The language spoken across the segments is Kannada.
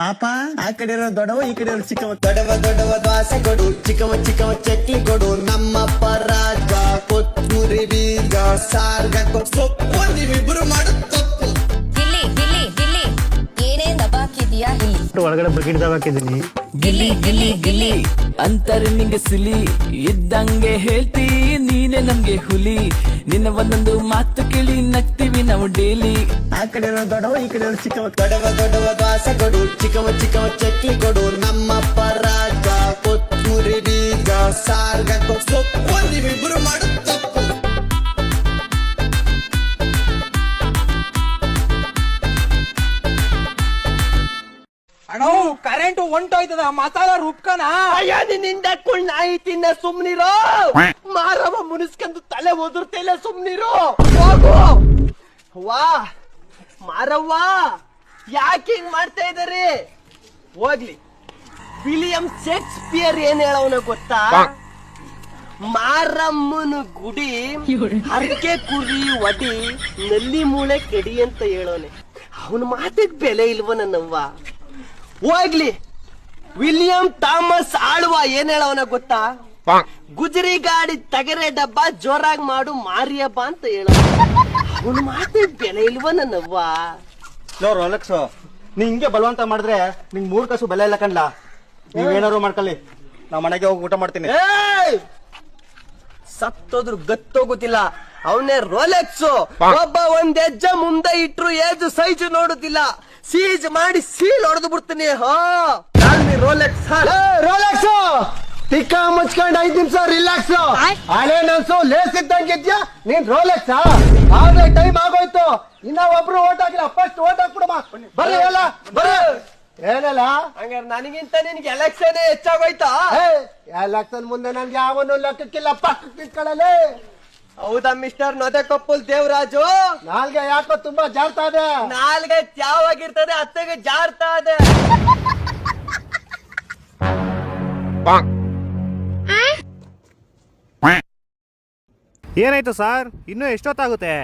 ಪಾಪ ಆ ಕಡೆ ಇರೋ ದೊಡ್ಡವ ಈ ಕಡೆ ಇರೋ ಚಿಕ್ಕವ. ದೊಡ್ಡವ ದೊಡ್ಡವ ದ್ವಾಸೆ ಕೊಡು. ಚಿಕ್ಕವ ಚಿಕ್ಕವ ಚಕ್ಲಿ ಕೊಡು. ನಮ್ಮಪ್ಪ ರಾಜ ಕೊತ್ತೂರಿ ಬೀಜ ಸಾರ್ಗ ಸೊಪ್ಪು ನೀವಿಬ್ರು ಮಾಡು ತಪ್ಪು. ಗಿಲ್ಲಿ ಗಿಲ್ಲಿ ಗಿಲ್ಲಿ ಏನೇ ದಬಾಕಿದ್ಯಾ ಇಲ್ಲಿ? ಒಳಗಡೆ ಬಕೆಟ್ ಹಾಕಿದ್ದೀನಿ. ಗಿಲ್ಲಿ ಗಿಲ್ಲಿ ಗಿಲ್ಲಿ. ಅಂತಾರೆ ನಿಂಗೆ ಸಿಲಿ, ಇದ್ದಂಗೆ ಹೇಳ್ತಿ, ನೀನೆ ನಮ್ಗೆ ಹುಲಿ. ನಿನ್ನ ಒಂದೊಂದು ಮಾತು ಕೇಳಿ ನಗ್ತೀವಿ ನಾವು ಡೇಲಿ. ಆ ಕಡೆ ಇರೋ ದೊಡ್ಡವ, ಈ ಕಡೆ ಚಿಕ್ಕವ. ದೊಡವ ದೊಡವ ದಾಸ ಕೊಡು. ಚಿಕ್ಕವ ಚಿಕ್ಕವ ಚಕ್ಲಿ ಕೊಡು. ನಮ್ಮ ರಾಜ ಕೊತ್ತೂರಿ ಬೀಗ, ಸಾರ್ಗ ಸೊಪ್ಪು ನೀವಿಬ್ರು ಮಾಡು ಕರೆಂಟ್ ಹೊಂಟೋಯ್ತದ ಮಸಾಲ ರುಬ್ಕನ ಅಯ್ಯ ನಿನ್ನಿಂದ ಕುಳ್ ನಾಯಿ ತಿನ್ನ ಸುಮ್ನಿರೋ. ಮಾರವ ಮುನಿಸ್ಕೊಂಡು ತಲೆ ಒದರ್ತಿಲ್ಲ ಸುಮ್ನಿರೋ. ಹೋಗು. ವಾ ಮಾರವ್ವ ಯಾಕೆ ಹಿಂಗ್ ಮಾಡ್ತಾ ಇದಾರೆ ಹೋಗ್ಲಿ. ವಿಲಿಯಂ ಶೇಕ್ಸ್ಪಿಯರ್ ಏನ್ ಹೇಳವನ ಗೊತ್ತಾ? ಮಾರಮ್ಮನ ಗುಡಿ ಹರಕೆ ಕುರಿ ಒಡಿ ನಲ್ಲಿ ಮೂಳೆ ಕೆಡಿ ಅಂತ ಹೇಳೋನೆ ಅವನ ಮಾತಿಗೆ ಬೆಲೆ ಇಲ್ವ ನನ್ನವ್ವ ಹೋಗ್ಲಿ. ವಿಲಿಯಂ ಥಾಮಸ್ ಆಳ್ವ ಏನ್ ಹೇಳವನ ಗೊತ್ತಾ? ಗುಜರಿ ಗಾಡಿ ತಗರೆ ಡಬ್ಬ ಜೋರಾಗಿ ಮಾಡು ಮಾರಿಯಬ್ಬ ಅಂತ ಹೇಳ. ಬೆಲೆ ಇಲ್ವ ನನ್ನವ್ವ ಲೋ ರೋಲೆಕ್ಸ್. ನೀ ಹಿಂಗೆ ಬಲವಂತ ಮಾಡಿದ್ರೆ ನಿಂಗ್ ಮೂರ್ ಕಾಸು ಬೆಲೆ ಇಲ್ಲ ಕಣ್ಲಾ? ನೀವೇನಾದ್ರು ಮಾಡ್ಕೊಳ್ಳಿ. ನಾ ಮನೆಗೆ ಹೋಗಿ ಊಟ ಮಾಡ್ತೀನಿ. ಏಯ್! ಸತ್ತೋದ್ರು ಗತ್ತೋಗುತ್ತಿಲ್ಲ ಅವನೇ ರೋಲೆಕ್ಸ್. ಒಬ್ಬ ಒಂದ್ ಹೆಜ್ಜೆ ಮುಂದೆ ಇಟ್ರು ಏಜ್ ಸೈಜ್ ನೋಡುದಿಲ್ಲ. ಸೀಜ್ ಮಾಡಿ ಸೀಲ್ ಹೊಡೆದು ಬಿಡ್ತೀನಿ. ಹಾ. ರೋಲೆಕ್ಸ್ ರೋಲೆಕ್ಸ್ ತಿಕ್ಕ ಮುಚ್ಕೊಂಡ್ ಐದ್ ನಿಮಿಷ ರಿಲ್ಯಾಕ್ಸ್ ಹಳೆ ನನ್ಸು ಲೇಸ್ ಇದ್ದಂಗೆ ಇದ್ಯಾ ನೀನ್ ರೋಲೆಕ್ಸ್ ಆದ್ರೆ ಟೈಮ್ ಆಗೋಯ್ತು. ಇನ್ನ ಒಬ್ರು ಓಟ್ ಹಾಕಿಲ್ಲ. ಫಸ್ಟ್ ಓಟ್ ಹಾಕ್ಬಿಡಮ್ಮ. ಬರ್ರಿ ಎಲ್ಲ ಬರ್ರಿ. ಏನಲ್ಲ? ಹಂಗಾರೆ ನನಗಿಂತ ನಿನ್ಗೆ ಎಲೆಕ್ಷನ್ ಹೆಚ್ಚಾಗೋಯ್ತಾ? ಎಲೆಕ್ಷನ್ ಮುಂದೆ ನನ್ಗೆ ಯಾವನು ಲೆಕ್ಕಕ್ಕಿಲ್ಲ. ಪಕ್ಕ ಕಿತ್ಕೊಳ್ಳಲಿ ಹೌದಾ ಮಿಸ್ಟರ್? ನೊದೆ ಕಪ್ಪುಲ್ ದೇವರಾಜು? ನಾಲ್ಗೆ ಯಾಕೋ ತುಂಬಾ ಜಾರ್ತಾ ಇದೆ. ನಾಲ್ಗೆ ತ್ಯಾವಾಗಿರ್ತದೆ ಅತ್ತೆಗೆ ಜಾರ್ತಾ ಇದೆ. ಏನಾಯ್ತು ಸರ್? ಇನ್ನೂ ಎಷ್ಟೊತ್ತಾಗುತ್ತೆ?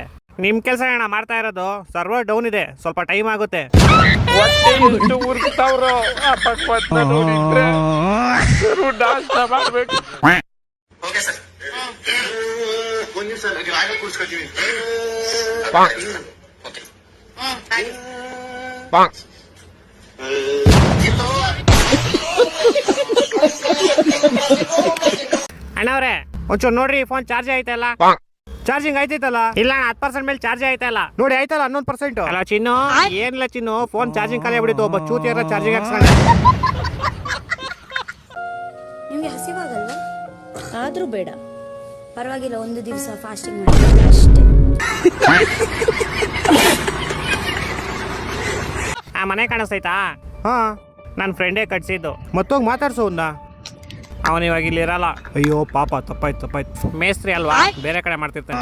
ನಿಮ್ ಕೆಲಸ ಏನ ಮಾಡ್ತಾ ಇರೋದು? ಸರ್ವರ್ ಡೌನ್ ಇದೆ ಸ್ವಲ್ಪ ಟೈಮ್ ಆಗುತ್ತೆ. ಓಕೆ ಆಗ ಓಕೆ ಇಲ್ಲೋ ಅಣ್ಣವ್ರೆ ಒಂಚೂರು ನೋಡ್ರಿ ಫೋನ್ ಚಾರ್ಜ್ ಆಯ್ತಲ್ಲ ಚಾರ್ಜಿಂಗ್ ಆಯ್ತೈತಲ್ಲ ಇಲ್ಲ ಹತ್ತು ಪರ್ಸೆಂಟ್ ಮೇಲೆ ಚಾರ್ಜ್ ಆಯ್ತಲ್ಲ ನೋಡಿ ಆಯ್ತಲ್ಲ ಹನ್ನೊಂದು ಪರ್ಸೆಂಟ್ ಅಲ್ಲ ಚಿನ್ನು ಏನಿಲ್ಲ ಚಿನ್ನು ಫೋನ್ ಚಾರ್ಜಿಂಗ್ ಖಾಲಿ ಆಗ್ಬಿಡಿತು ಒಬ್ಬ ಚೂತಿ ಎಲ್ಲ ಚಾರ್ಜಿಂಗ್ ಹಾಕ್ಸ್ಕೊಂಡೆ. ನಿಮ್ಗೆ ಹಸಿವಾಗಲ್ವಾ? ಆದ್ರೂ ಬೇಡ. ಪರವಾಗಿಲ್ಲ ಒಂದು ದಿವಸ ಫಾಸ್ಟಿಂಗ್ ಮಾಡ್ತೀನಿ ಅಷ್ಟೇ. ಆ ಮನೆ ಕಾಣಿಸ್ತೈತಾ? ಹಾ. ನನ್ನ ಫ್ರೆಂಡೇ ಕಟ್ಸಿದ್ದು. ಮತ್ತೋಗಿ ಮಾತಾಡ್ಸು ಅವನ. ಅವನು ಇವಾಗ ಇಲ್ಲಿ ಇರಲ್ಲ. ಅಯ್ಯೋ ಪಾಪ ತಪ್ಪಾಯ್ತು ತಪ್ಪಾಯ್ತು. ಮೇಸ್ತ್ರಿ ಅಲ್ವಾ? ಬೇರೆ ಕಡೆ ಮಾಡ್ತಿರ್ತಾನೆ.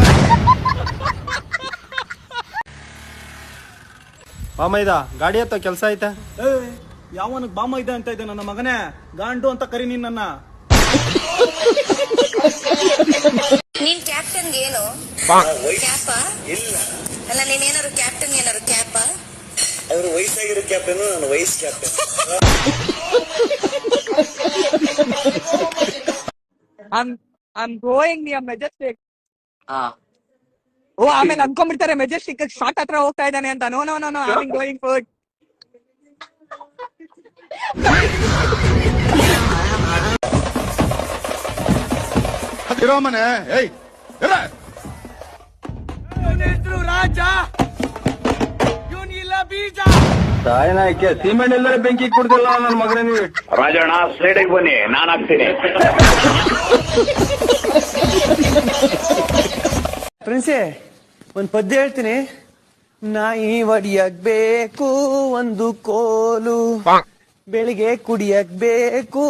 ಬಾಮ ಇದ ಗಾಡಿ ಹತ್ತ ಕೆಲಸ ಐತೆ? ಯಾವನಿಗೆ ಬಾಮ ಇದೆ ಅಂತ ಇದೆ ನನ್ನ ಮಗನೇ? ಗಾಂಡು ಅಂತ ಕರಿ ನೀನ್ ನನ್ನ. ನೀನ್ ಕ್ಯಾಪ್ಟನ್ ಏನು? ಕ್ಯಾಪ ಅಲ್ಲ ನೀನ್ ಏನಾರು ಕ್ಯಾಪ್ಟನ್ ಏನಾದ್ರು ಕ್ಯಾಪ ಅವರು ವಯಸ್ಸಾಗಿರೋ ಕ್ಯಾಪ್ಟನ್ ನಾನು ವಯಸ್ captain I'm I'm going near Majestic ಓ ಆಮೇಲೆ ಅನ್ಕೊಂಡ್ಬಿಡ್ತಾರೆ ಮೆಜೆಸ್ಟಿಕ್ ಶಾರ್ಟ್ ಹತ್ರ ಹೋಗ್ತಾ ಇದ್ದಾನೆ ಅಂತ. No no no no I going food ಇರೋ ಮನೆ ಏಯ್ ಇರ ರಾಜ? ಇವನ್ ಇಲ್ಲ ಬೀಜ ಸೀಮೆಂಟ್ ಎಲ್ಲರೂ ಬೆಂಕಿ ಕುಡ್ದಿಲ್ಲ ನನ್ನ ಮಗನೇ ನೀವು ರಾಜಣ್ಣ ಸ್ಲೈಡಿಗೆ ಬನ್ನಿ ನಾನು ಹಾಕ್ತೀನಿ. ಪ್ರಿನ್ಸೆ ಒಂದ್ ಪದ್ಯ ಹೇಳ್ತೀನಿ. ನಾಯಿ ಒಡಿಯಕ್ ಬೇಕು ಒಂದು ಕೋಲು. ಬೆಳಿಗ್ಗೆ ಕುಡಿಯಕ್ ಬೇಕು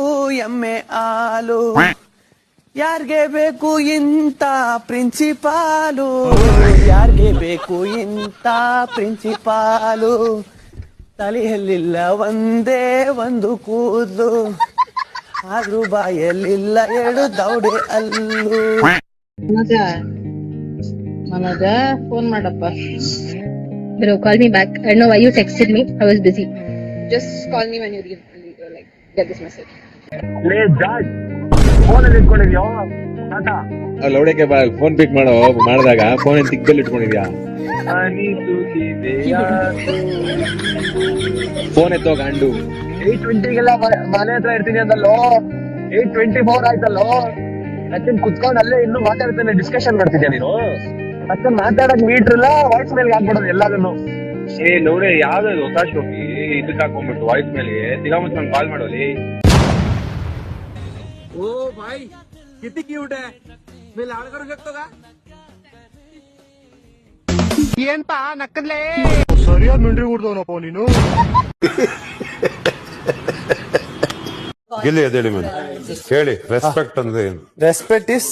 ಎಮ್ಮೆ ಹಾಲು. ಯಾರಿಗೆ ಬೇಕು ಇಂತ ಪ್ರಿನ್ಸಿಪಾಲು? ಯಾರಿಗೆ ಬೇಕು ಇಂತ ಪ್ರಿನ್ಸಿಪಾಲು? ತಲೆಯಲ್ಲಿಲ್ಲ ಒಂದೇ ಒಂದು ಕೂದಲು. ಆದ್ರೂ ಬಾಯಲ್ಲಿಲ್ಲ ಎರಡು ದೌಡೆ ಅಲ್ಲು. ಫೋನ್ ಮಾಡಪ್ಪ. Bro call me back I know you texted me I was just ಫೋನಲ್ಲಿ ಇಟ್ಕೊಂಡಿದ್ಯೋ? ಟಾಟಾ ಲೌಡಕ್ಕೆ ಬಾ ಫೋನ್ ಪಿಕ್ ಮಾಡೋ ಮಾಡಿದಾಗ ಫೋನ್ ತಿಕ್ಕಲ್ಲಿ ಇಟ್ಕೊಂಡಿದ್ಯಾ? ಫೋನ್ ಎತ್ತೋ ಗಂಡು. ಏಟ್ ಟ್ವೆಂಟಿಗೆಲ್ಲ ಮನೆ ಹತ್ರ ಇರ್ತೀನಿ ಅಂತಲ್ಲೋ ಏಟ್ ಟ್ವೆಂಟಿ ಫೋರ್ ಆಯ್ತಲ್ಲೋ? ಮತ್ತೆ ಕುತ್ಕೊಂಡು ಅಲ್ಲೇ ಇನ್ನು ಮಾತಾಡ್ತಾನೆ ಡಿಸ್ಕಷನ್ ಮಾಡ್ತಿದ್ಯಾ ನೀನು? ಮತ್ತೆ ಮಾತಾಡಕ್ ಮೀಟರ್ ಇಲ್ಲ ವಾಯ್ಸ್ ಮೇಲೆ ಹಾಕ್ಬಿಡೋದು ಎಲ್ಲದನ್ನು. ಏ ನೋಡೇ ಯಾವ್ದು ಹೊಸ ಶೋಕಿ? ಇದಕ್ಕೆ ಹಾಕೊಂಡ್ಬಿಟ್ಟು ವಾಯ್ಸ್ ಮೇಲೆ ತಿಗಾ ನಂಗೆ ಕಾಲ್ ಮಾಡೋಲಿ ओ भाई किती क्यूट है मी लाड करू शकतो का ಏನ್ಪಾ ನಕ್ಕದ್ಲೇ ಸರಿಯಾದ ಮಿಂಡ್ರಿ ಕೊಡ್ದವನಪ್ಪ ನೀನು ಗಿಲ್ಲಿ ಎದ್ದೇಳಿ ಮೇಲೆ ಹೇಳಿ ರೆಸ್ಪೆಕ್ಟ್ ಅಂದ್ರೆ ಏನು ರೆಸ್ಪೆಕ್ಟ್ ಇಸ್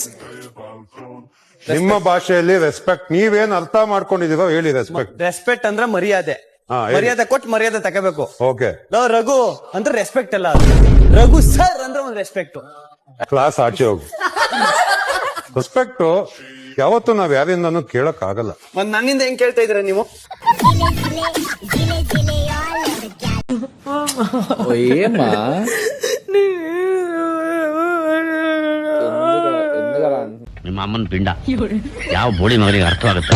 ನಿಮ್ಮ ಭಾಷೆಯಲ್ಲಿ ರೆಸ್ಪೆಕ್ಟ್ ನೀವೇನ್ ಅರ್ಥ ಮಾಡ್ಕೊಂಡಿದೀರೋ ಹೇಳಿ ರೆಸ್ಪೆಕ್ಟ್ ರೆಸ್ಪೆಕ್ಟ್ ಅಂದ್ರೆ ಮರ್ಯಾದೆ ಹಾ, ಹೇಳಿ. ಮರ್ಯಾದೆ ಕೊಟ್ಟು ಮರ್ಯಾದೆ ತಗೋಬೇಕು ಓಕೆ ಲೋ ರಘು ಅಂದ್ರೆ ರೆಸ್ಪೆಕ್ಟ್ ಅಲ್ಲ ಅದು. ರಘು ಸರ್ ಅಂದ್ರೆ ಒಂದು ರೆಸ್ಪೆಕ್ಟ್ ಕ್ಲಾಸ್ ಆಚೆ ಹೋಗಿ. ರೆಸ್ಪೆಕ್ಟ್ ಯಾವತ್ತು ನಾವ್ ಯಾರಿಂದನೂ ಕೇಳಕ್ ಆಗಲ್ಲ ಮತ್ ನನ್ನಿಂದ ಹೆಂಗ್ ಕೇಳ್ತಾ ಇದೀರ ನೀವು? ನಿಮ್ಮ ಅಮ್ಮನ ಪಿಂಡ. ಯಾವ ಬೋಳಿ ಮಗನಿಗೆ ಅರ್ಥವಾಗುತ್ತೆ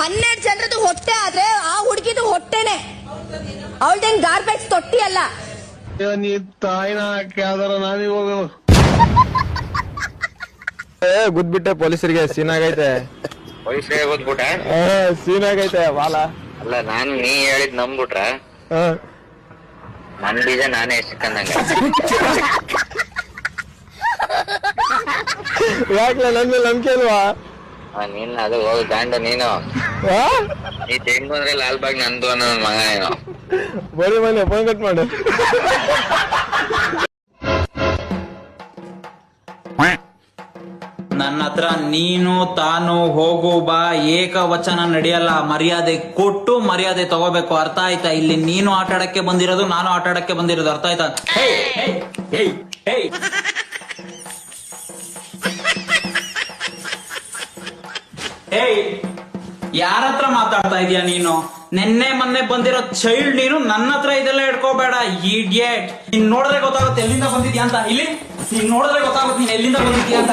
ಹನ್ನೆರಡು ಜನರದ್ದು ಹೊಟ್ಟೆ ಆದ್ರೆ ಆ ಹುಡುಗಿದು ಹೊಟ್ಟೆನೆ. ಅವಳದೇನ್ ಗಾರ್ಬೇಜ್ ತೊಟ್ಟಿ ಅಲ್ಲ. ಏ ನೀ ತಾಯಿನ ಕ್ಯಾದರ್ ಗುದ್ಬಿಟ್ಟೆ ಪೊಲೀಸರಿಗೆ ಸೀನ್ ಆಗೈತೆ. ಪೊಲೀಸರಿಗೆ ಸೀನಾಗೈತೆ ಸೀನ್ ಆಗೈತೆ ಬಾಲ ಅಲ್ಲ ನಾನು ನೀ ಹೇಳಿದ್ ನಂಬ್ಬಿಟ್ರ ನನ್ ಬೀಜ ನಾನೇ ಎಸ್ಕಂದಂಗ ಯಾಕೆ ನನ್ ಮೇಲೆ ನಂಬಿಕೆ ಅಲ್ವಾ ನೀನ್ ಅದು ಹೋಗಿ ಗಾಂಡ ನೀನು. ನೀ ತೆಂಗು ಅಂದ್ರೆ ಲಾಲ್ಬಾಗ್ ನಂದು ಅನ್ನೋ ನನ್ ಮಗ ನೀನು. ಬರೀ ಮನೆ ಫೋನ್ ಕಟ್ ಮಾಡು. ನನ್ನ ಹತ್ರ ನೀನು ತಾನು ಹೋಗು ಬಾ ಏಕವಚನ ನಡೆಯಲ್ಲ ಮರ್ಯಾದೆ ಕೊಟ್ಟು ಮರ್ಯಾದೆ ತಗೋಬೇಕು. ಅರ್ಥ ಆಯ್ತಾ? ಇಲ್ಲಿ ನೀನು ಆಟ ಆಡಕ್ಕೆ ಬಂದಿರೋದು ನಾನು ಆಟ ಆಡಕ್ಕೆ ಬಂದಿರೋದು. ಅರ್ಥ ಆಯ್ತಾ? ಯಾರ ಹತ್ರ ಮಾತಾಡ್ತಾ ಇದೀಯ ನೀನು? ನಿನ್ನೆ ಮೊನ್ನೆ ಬಂದಿರೋ ಚೈಲ್ಡ್ ನೀನು ನನ್ನ ಹತ್ರ ಇದೆಲ್ಲ ಇಟ್ಕೋಬೇಡ ಇಡಿಯಟ್ ನೀನ್ ನೋಡಿದ್ರೆ ಗೊತ್ತಾಗುತ್ತೆ ಎಲ್ಲಿಂದ ಬಂದಿದ್ಯಾ ಅಂತ. ಇಲ್ಲಿ ನೀನ್ ನೋಡಿದ್ರೆ ಗೊತ್ತಾಗುತ್ತೆ ನೀನ್ ಎಲ್ಲಿಂದ ಬಂದಿದ್ಯಾ ಅಂತ.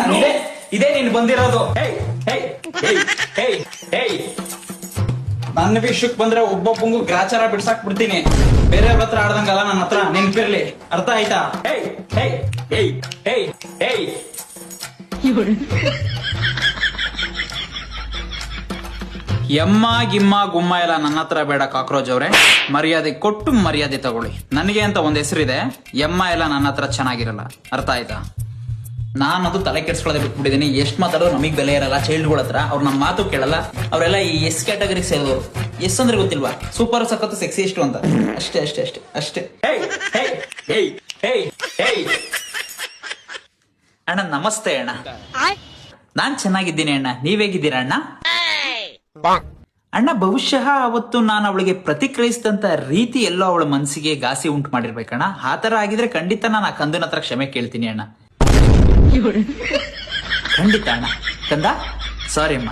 ಇದೇ ನೀನು ಬಂದಿರೋದು. ನನ್ನ ವಿಷಯಕ್ ಬಂದ್ರೆ ಒಬ್ಬೊಬ್ಬಂಗು ಗ್ರಾಚಾರ ಬಿಡ್ಸಾಕ್ ಬಿಡ್ತೀನಿ. ಬೇರೆಯವ್ರ ಹತ್ರ ಆಡ್ದಂಗಲ್ಲ ನನ್ನ ಹತ್ರ, ನೆನ್ಪಿರ್ಲಿ. ಅರ್ಥ ಆಯ್ತಾ? ಎಮ್ಮ, ಗಿಮ್ಮ, ಗುಮ್ಮ ಎಲ್ಲ ನನ್ನ ಹತ್ರ ಬೇಡ ಕಾಕ್ರೋಚ್ ಅವ್ರೆ. ಮರ್ಯಾದೆ ಕೊಟ್ಟು ಮರ್ಯಾದೆ ತಗೊಳ್ಳಿ. ನನಗೆ ಅಂತ ಒಂದ್ ಹೆಸರಿದೆ. ಎಮ್ಮ ಎಲ್ಲ ನನ್ನ ಹತ್ರ ಚೆನ್ನಾಗಿರಲ್ಲ. ಅರ್ಥ ಆಯ್ತಾ? ನಾನು ಅದು ತಲೆ ಕೆಡ್ಸ್ಕೊಳ್ಳೋದೇ ಬಿಟ್ಬಿಟ್ಟಿದ್ದೀನಿ. ಎಷ್ಟು ಮಾತಾಡೋದು ನಮಗೆ ಬೆಲೆ ಇರಲ್ಲ. ಚೈಲ್ಡ್ಗಳ ಹತ್ರ ಅವ್ರು ನಮ್ಮ ಮಾತು ಕೇಳಲ್ಲ. ಅವರೆಲ್ಲ ಈ ಎಸ್ ಕ್ಯಾಟಗರಿ ಸೇರಿದವರು. ಎಸ್ ಅಂದ್ರೆ ಗೊತ್ತಿಲ್ವಾ? ಸೂಪರ್ ಸಖತ್ತು ಸೆಕ್ಸಿ ಎಷ್ಟು ಅಂತ. ಅಷ್ಟೇ ಅಷ್ಟೇ ಅಷ್ಟೇ ಅಷ್ಟೇ. ಅಣ್ಣ ನಮಸ್ತೆ ಅಣ್ಣ. ನಾನ್ ಚೆನ್ನಾಗಿದ್ದೀನಿ ಅಣ್ಣ. ನೀವೇಗಿದ್ದೀರಾ ಅಣ್ಣ? ಅಣ್ಣ ಬಹುಶಃ ಅವತ್ತು ನಾನು ಅವಳಿಗೆ ಪ್ರತಿಕ್ರಿಯಿಸಿದಂತ ರೀತಿ ಎಲ್ಲೋ ಅವಳ ಮನಸ್ಸಿಗೆ ಗಾಸಿ ಉಂಟು ಮಾಡಿರ್ಬೇಕಣ್ಣ. ಆತರ ತರ ಆಗಿದ್ರೆ ಖಂಡಿತ ನಾನು ಆ ಕಂದನ ಹತ್ರ ಕ್ಷಮೆ ಕೇಳ್ತೀನಿ ಅಣ್ಣ. ಖಂಡಿತ ಅಣ್ಣ ಕಂದ ಸಾರಿ ಅಮ್ಮ